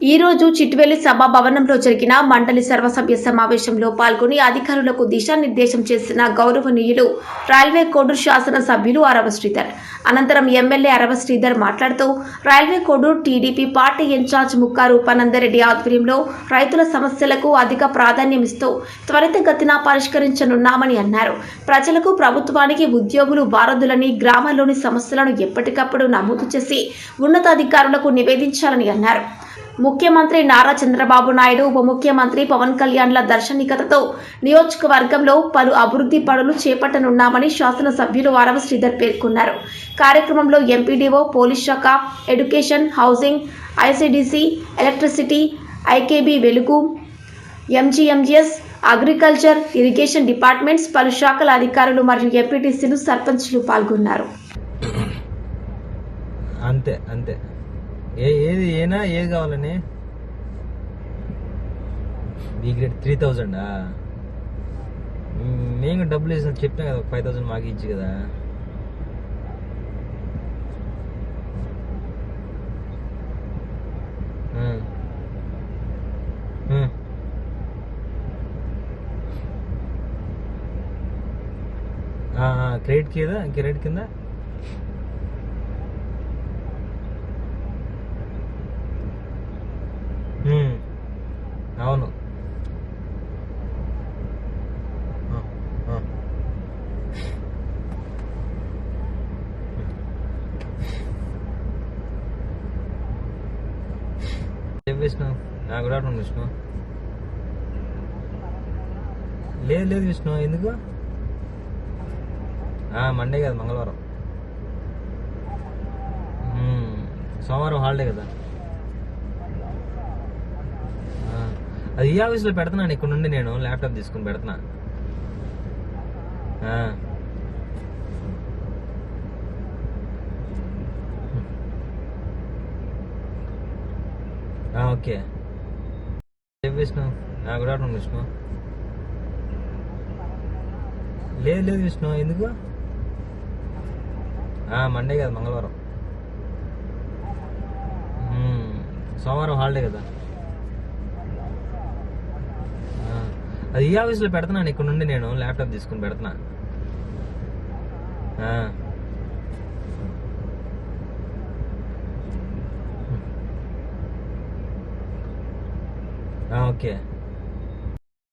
ఈ రోజు చిట్వేలి సభా భవనంలో జరిగిన మండలి సర్వసభ్య సమావేశంలో పాల్గొని అధికారులకు దిశానిర్దేశం చేసిన గౌరవనీయులు రైల్వే కోడూరు శాసన సభ్యులు అరవ శ్రీధర్. అనంతరం ఎమ్మెల్యే అరవ శ్రీధర్ మాట్లాడుతూ railway Koduru TDP party incharge Mukka Rupananda Reddy ఆధ్వర్యంలో రైతుల సమస్యలకు అధిక ప్రాధాన్యం ఇస్తూ త్వరితగతిన పరిష్కరించనున్నామని అన్నారు. ప్రజలకు ప్రభుత్వానికి ఉద్యోగులు వారధులని గ్రామాల్లోని సమస్యలను ఎప్పటికప్పుడు నమోదు చేసి ఉన్నతాధికారులకు నివేదించాలని అన్నారు. ముఖ్యమంత్రి నారా చంద్రబాబు నాయుడు ఉప ముఖ్యమంత్రి పవన్ కళ్యాణ్ల దర్శనికతతో నియోజకవర్గంలో పలు అభివృద్ధి పనులు చేపట్టనున్నామని శాసనసభ్యులు వారవ శ్రీధర్ పేర్కొన్నారు. కార్యక్రమంలో ఎంపీడీఓ పోలీస్ శాఖ education housing ICDC electricity IKB వెలుగు ఎంజీఎంజీఎస్ అగ్రికల్చర్ ఇరిగేషన్ డిపార్ట్మెంట్స్ పలు శాఖల అధికారులు మరియు ఎంపీటీసీలు సర్పంచ్లు పాల్గొన్నారు. అంతే అంతే. ఏ ఏది ఏనా? ఏది కావాలని? బీ గ్రేడ్ త్రీ థౌజండా మేము డబ్బులు వేసిన చెప్పినా కదా ఫైవ్ థౌసండ్ మాకు ఇచ్చి కదా. క్రెడిట్ కింద క్రెడిట్ కింద? విష్ణు నాకు గుడ్ ఆఫ్టర్నూన్ విష్ణు లేదు లేదు విష్ణు ఎందుకు? మండే కదా మంగళవారం. సోమవారం హాలిడే కదా. అది ఈ ఆఫీస్లో పెడుతున్నాను ఇక్కడ నుండి నేను ల్యాప్టాప్ తీసుకుని పెడుతున్నా okay. Vishnu good afternoon Vishnu లేదు లేదు విష్ణు ఎందుకు? మండే కదా మంగళవారం. సోమవారం హాలిడే కదా. అది ఈ ఆఫీస్లో పెడుతున్నాను ఇక్కడ నుండి నేను ల్యాప్టాప్ తీసుకుని పెడుతున్నా. Ah, okay.